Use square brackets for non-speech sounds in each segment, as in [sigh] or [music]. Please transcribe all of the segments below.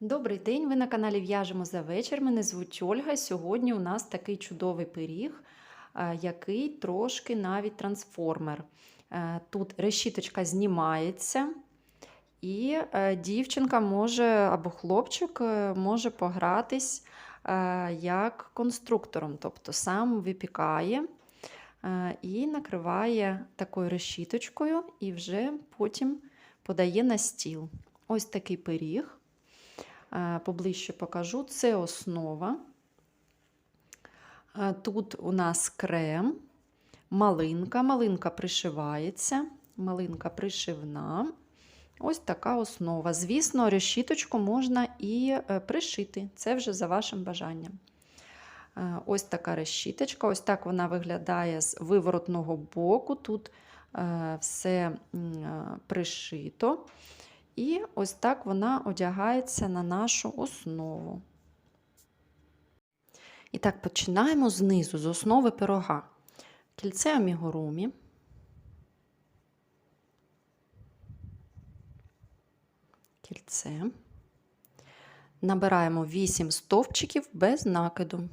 Добрий день, ви на каналі В'яжемо за вечір. Мене звуть Ольга. Сьогодні у нас такий чудовий пиріг, який трошки навіть трансформер. Е, Тут решіточка знімається, і е, дівчинка може або хлопчик е, може погратись як конструктором, тобто сам випікає і накриває такою решіточкою, і вже потім подає на стіл. Ось такий пиріг. Е, Поближче покажу. Це основа. Е, Тут у нас крем, малинка. Малинка пришивається, малинка пришивна. Ось така основа. Звісно, решіточку можна і е, пришити. Це вже за вашим бажанням. Ось така решіточка. Ось так вона виглядає з виворотного боку. Тут все пришито. І ось так вона одягається на нашу основу. І так, починаємо знизу, з основи пирога. Кільце амігурумі. Кільце. Набираємо 8 стовпчиків без накиду.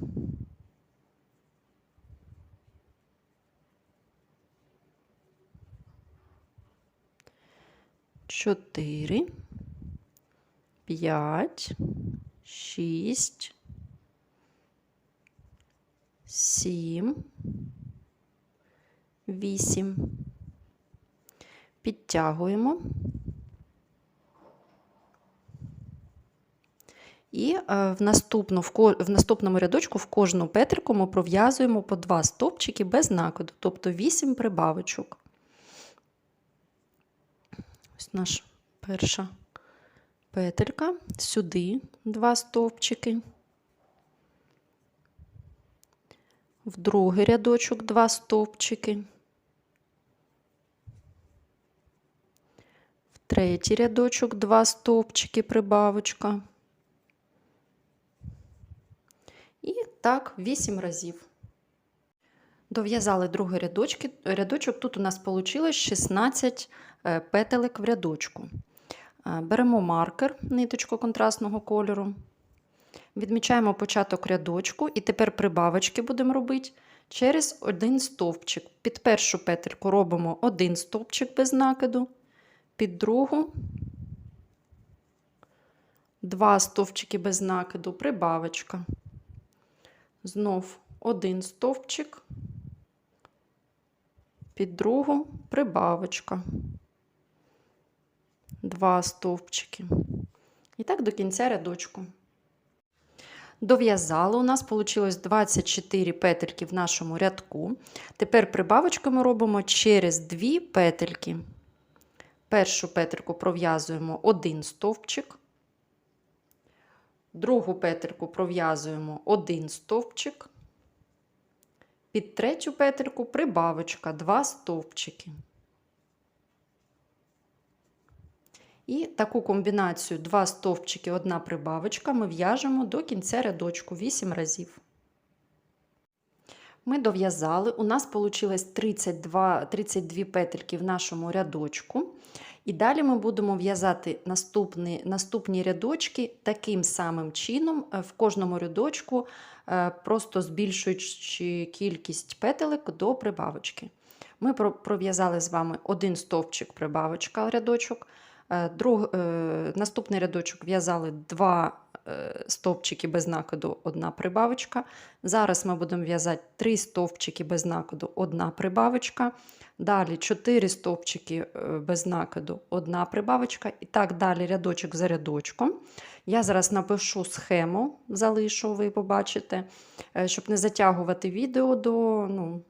Чотири, п'ять, шість, сім, вісім. Підтягуємо. І е, в, наступну, в, наступному рядочку в кожну петельку ми пров'язуємо по два стовпчики без накиду, тобто 8 прибавочок. Ось наша перша петелька, сюди два стовпчики. В другий рядочок два стовпчики. В третій рядочок два стовпчики прибавочка. І так 8 разів. Дов'язали другий рядочки, рядочок. Тут у нас вийшло 16 е, петелек в рядочку. Е, Беремо маркер, ниточку контрастного кольору. Відмічаємо початок рядочку, і тепер прибавочки будемо робити через один стовпчик. Під першу петельку робимо один стовпчик без накиду, під другу два стовпчики без накиду, прибавочка. Знов один стовпчик, під другу прибавочка. Два стовпчики. І так до кінця рядочку. Дов'язали, у нас вийшло 24 петельки в нашому рядку. Тепер прибавочку ми робимо через дві петельки. Першу петельку пров'язуємо один стовпчик. Другу петельку пров'язуємо один стовпчик. Під третю петельку прибавочка, два стовпчики. І таку комбінацію два стовпчики, одна прибавочка ми в'яжемо до кінця рядочку 8 разів. Ми дов'язали, у нас вийшло 32, 32 петельки в нашому рядочку. І далі ми будемо в'язати наступні, наступні рядочки таким самим чином, е, в кожному рядочку, просто збільшуючи кількість петелек до прибавочки. Ми пров'язали з вами один стовпчик прибавочка рядочок. е, Друг, е, наступний рядочок в'язали два е, стовпчики без накиду, одна прибавочка. Зараз ми будемо в'язати три стовпчики без накиду, одна прибавочка. Далі 4 стовпчики е, без накиду, одна прибавочка. І так далі рядочок за рядочком. Я зараз напишу схему, залишу, ви побачите, е, щоб не затягувати відео до ну,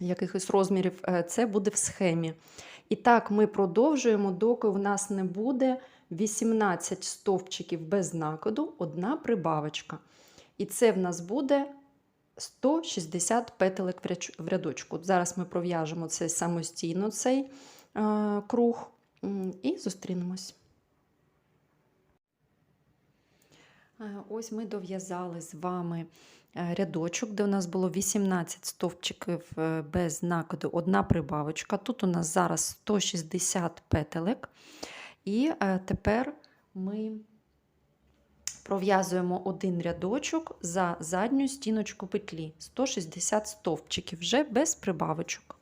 якихось розмірів. е, Це буде в схемі. І так ми продовжуємо, доки в нас не буде 18 стовпчиків без накиду, одна прибавочка. І це в нас буде 160 петелек в рядочку. Зараз ми пров'яжемо це самостійно, цей е, круг, і зустрінемось. Е, Ось ми дов'язали з вами е, рядочок, де у нас було 18 стовпчиків е, без накиду, одна прибавочка. Тут у нас зараз 160 петелек. І е, тепер ми пров'язуємо один рядочок за задню стіночку петлі 160 стовпчиків вже без прибавочок.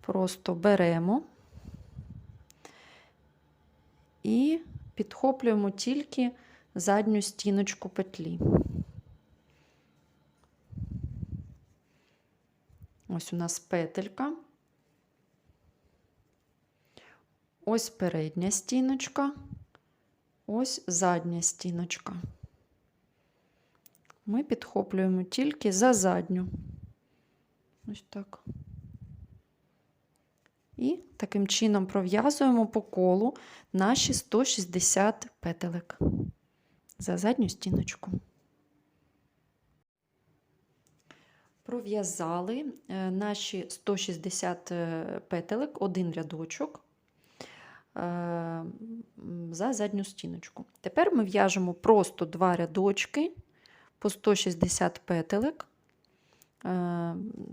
Просто беремо і підхоплюємо тільки задню стіночку петлі. Ось у нас петелька. Ось передня стіночка, ось задня стіночка. Ми підхоплюємо тільки за задню. Ось так. І таким чином пров'язуємо по колу наші 160 петелек за задню стіночку. Пров'язали е, наші 160 е, петелек, один рядочок е, за задню стіночку. Тепер ми в'яжемо просто два рядочки по 160 петелек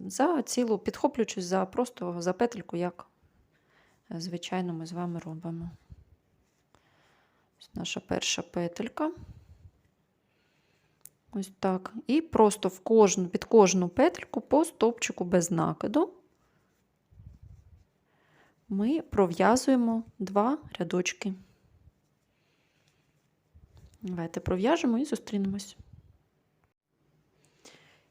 за цілу, підхоплюючись за просто за петельку, як звичайно ми з вами робимо. Наша перша петелька. Ось так. І просто в кожну, під кожну петельку по стовпчику без накиду ми пров'язуємо два рядочки. Давайте пров'яжемо і зустрінемось.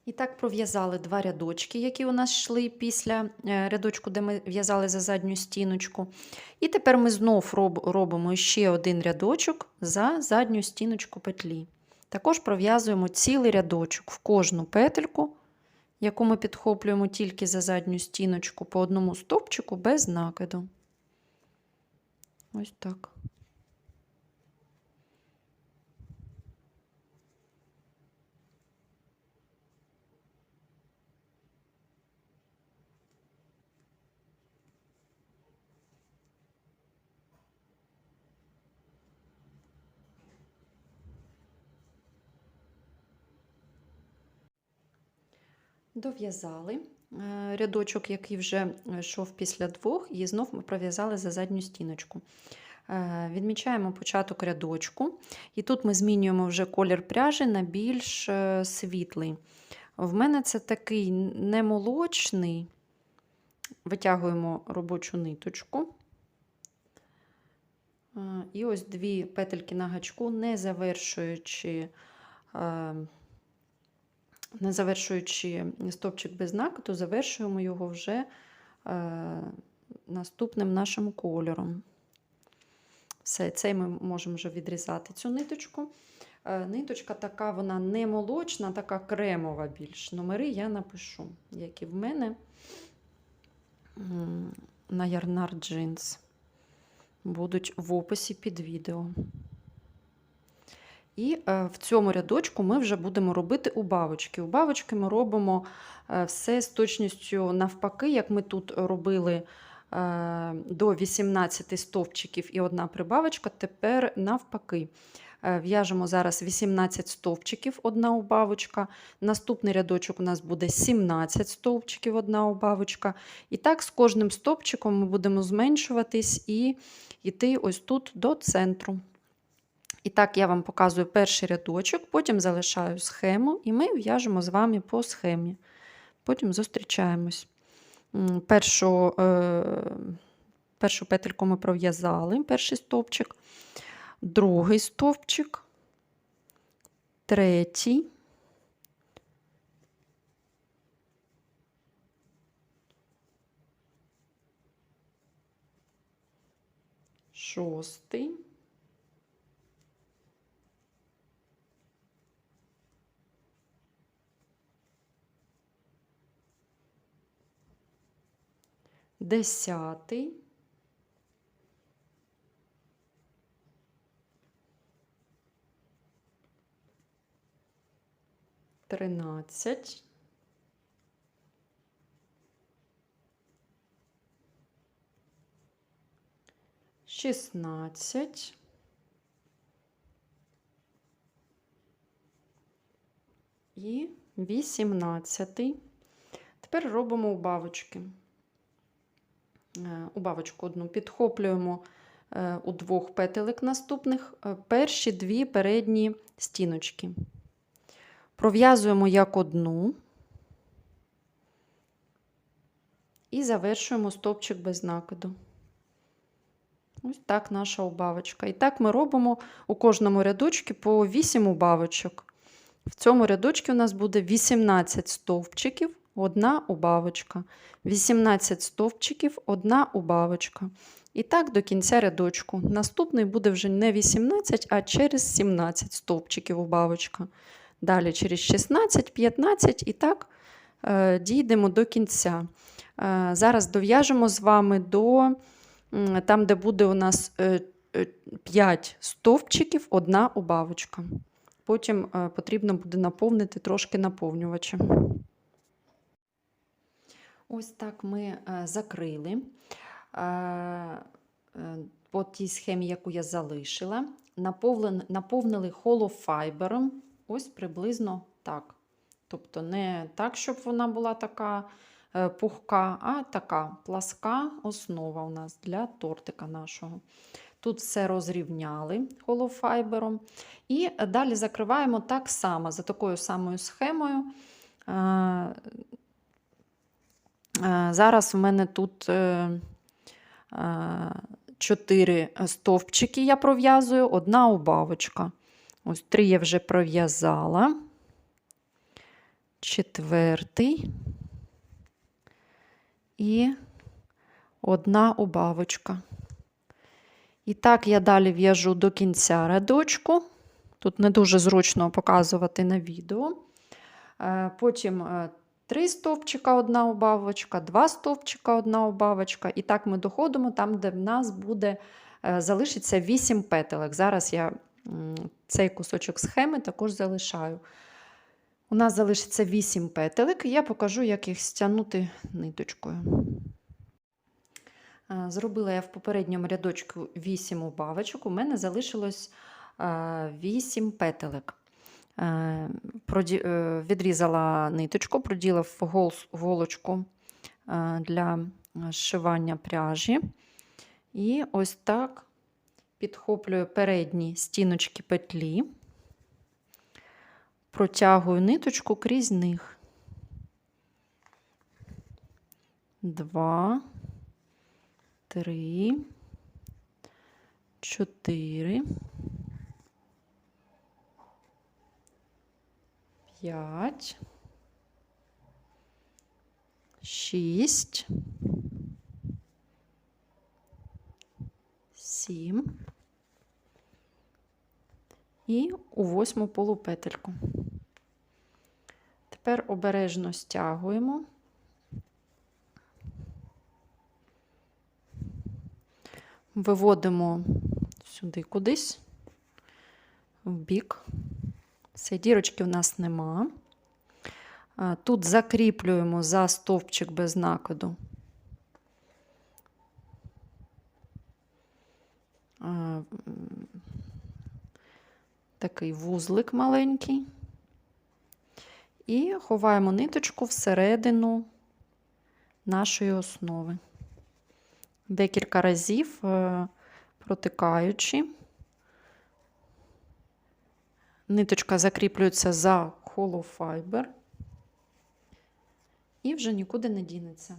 І так пров'язали два рядочки, які у нас йшли після е, рядочку, де ми в'язали за задню стіночку. І тепер ми знов робимо ще один рядочок за задню стіночку петлі. Також пров'язуємо цілий рядочок в кожну петельку, яку ми підхоплюємо тільки за задню стіночку по одному стовпчику без накиду. Ось так. Дов'язали е, рядочок, який вже йшов після двох, і знов ми пров'язали за задню стіночку. Е, відмічаємо початок рядочку, і тут ми змінюємо вже колір пряжі на більш е, світлий. В мене це такий немолочний, витягуємо робочу ниточку. І ось дві петельки на гачку, не завершуючи не завершуючи стовпчик без накиду, завершуємо його вже е, наступним нашим кольором. Все, цей ми можемо вже відрізати цю ниточку. Е, ниточка така, вона не молочна, така кремова більш. Номери я напишу, які в мене на Ярнар Джинс будуть в описі під відео. І е, в цьому рядочку ми вже будемо робити убавочки. Убавочки ми робимо е, все з точністю навпаки, як ми тут робили е, до 18 стовпчиків і одна прибавочка, тепер навпаки. В'яжемо зараз 18 стовпчиків, одна убавочка. Наступний рядочок у нас буде 17 стовпчиків, одна убавочка. І так, з кожним стовпчиком ми будемо зменшуватись і йти ось тут до центру. І так, я вам показую перший рядочок, потім залишаю схему, і ми в'яжемо з вами по схемі. Потім зустрічаємось. Першу е, першу петельку ми пров'язали, перший стовпчик, другий стовпчик, третій. Шостий. Десятий. Тринадцять. Шістнадцять. І вісімнадцятий. Тепер робимо убавочки. Е, убавочку одну підхоплюємо е, у двох петелек наступних е, перші дві передні стіночки. Пров'язуємо як одну і завершуємо стовпчик без накиду. Ось так наша убавочка. І так ми робимо у кожному рядочку по 8 убавочок. В цьому рядочку у нас буде 18 стовпчиків, одна убавочка. 18 стовпчиків, одна убавочка. І так до кінця рядочку. Наступний буде вже не 18, а через 17 стовпчиків убавочка. Далі через 16, 15 і так е, дійдемо до кінця. Е, зараз дов'яжемо з вами до там, де буде у нас е, е, 5 стовпчиків, одна убавочка. Потім е, потрібно буде наповнити трошки наповнювачем. Ось так ми е, закрили е, е, по тій схемі, яку я залишила. Наповнили холофайбером, ось приблизно так. Тобто не так, щоб вона була така пухка, а така пласка основа у нас для тортика нашого. Тут все розрівняли холофайбером. І далі закриваємо так само, за такою самою схемою. Е, Зараз в мене тут е, е, чотири стовпчики я пров'язую, одна убавочка. Ось три я вже пров'язала. Четвертий і одна убавочка. І так я далі в'яжу до кінця рядочку. Тут не дуже зручно показувати на відео. Потім е, три стовпчика, одна убавочка, два стовпчика, одна убавочка. І так ми доходимо там, де в нас буде е, залишиться 8 петелек. Зараз я цей кусочок схеми також залишаю. У нас залишиться 8 петелек, і я покажу, як їх стягнути ниточкою. Е, Зробила я в попередньому рядочку 8 убавочок, у мене залишилось 8 петелек. Е, е, Відрізала ниточку, проділа в гол- голочку е, для зшивання пряжі. І ось так підхоплюю передні стіночки петлі, протягую ниточку крізь них. Два, три, чотири, п'ять, шість, сім і у восьму полупетельку. Тепер обережно стягуємо. Виводимо сюди кудись, в бік. Все, дірочки в нас нема. Тут закріплюємо за стовпчик без накиду. Такий вузлик маленький. І ховаємо ниточку всередину нашої основи. Декілька разів е, протикаючи. Ниточка закріплюється за холофайбер і вже нікуди не дінеться.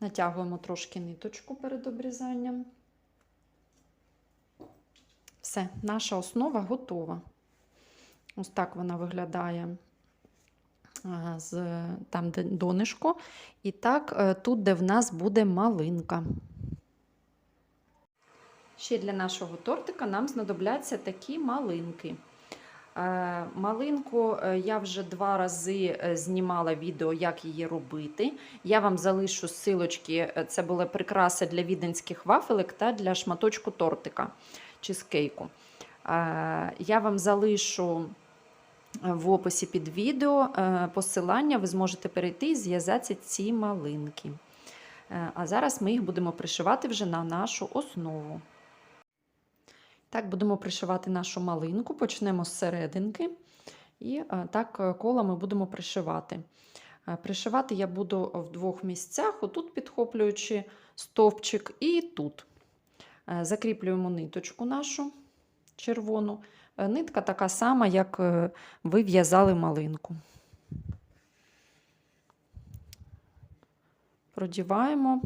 Натягуємо трошки ниточку перед обрізанням. Все, наша основа готова. Ось так вона виглядає з там, де донишко. І так, е, тут, де в нас буде малинка. Ще для нашого тортика нам знадобляться такі малинки. Е, Малинку е, я вже два рази е, знімала відео, як її робити. Я вам залишу силочки. Це була прикраса для віденських вафелек та для шматочку тортика чизкейку. Е, Я вам залишу в описі під відео посилання, ви зможете перейти і зв'язати ці малинки. А зараз ми їх будемо пришивати вже на нашу основу. Так, будемо пришивати нашу малинку, почнемо з серединки. І е, так е, колами будемо пришивати. Е, Пришивати я буду в двох місцях, отут підхоплюючи стовпчик і тут. Закріплюємо ниточку нашу червону. Нитка така сама, як ви в'язали малинку. Продіваємо,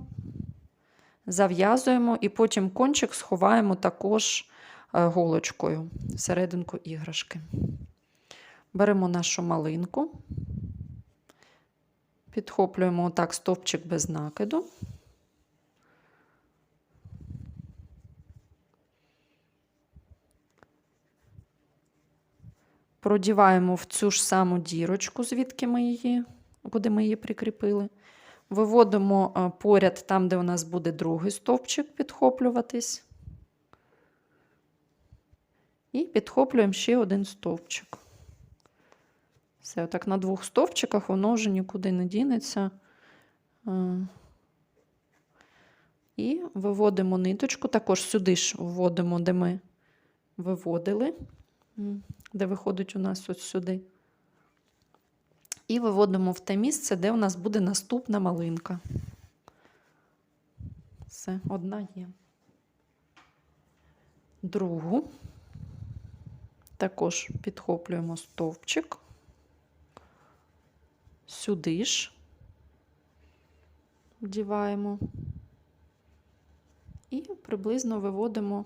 зав'язуємо і потім кончик сховаємо також голочкою всерединку іграшки. Беремо нашу малинку, підхоплюємо отак стовпчик без накиду. Продіваємо в цю ж саму дірочку, звідки ми її, куди ми її прикріпили. Виводимо е, поряд там, де у нас буде другий стовпчик підхоплюватись. І підхоплюємо ще один стовпчик. Все, отак на двох стовпчиках воно вже нікуди не дінеться. Е, І виводимо ниточку, також сюди ж вводимо, де ми виводили, де виходить у нас ось сюди. І виводимо в те місце, де у нас буде наступна малинка. Все, одна є. Другу. Також підхоплюємо стовпчик. Сюди ж вдіваємо. І приблизно виводимо,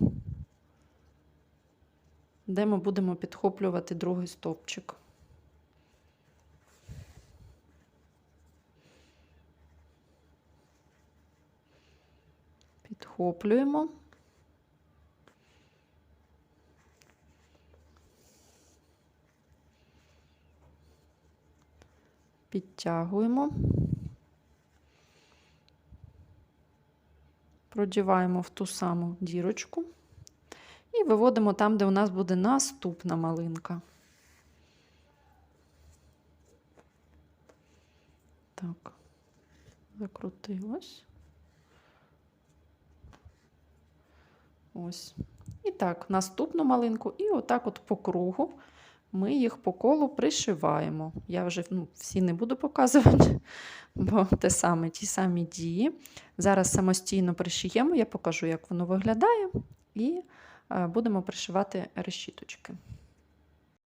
де ми будемо підхоплювати другий стовпчик. Підхоплюємо. Підтягуємо. Продіваємо в ту саму дірочку і виводимо там, де у нас буде наступна малинка. Так, закрутилось. Ось. І так, наступну малинку, і отак от по кругу ми їх по колу пришиваємо. Я вже ну, всі не буду показувати, [laughs] бо те саме, ті самі дії. Зараз самостійно пришиємо, я покажу, як воно виглядає, і е, будемо пришивати решіточки.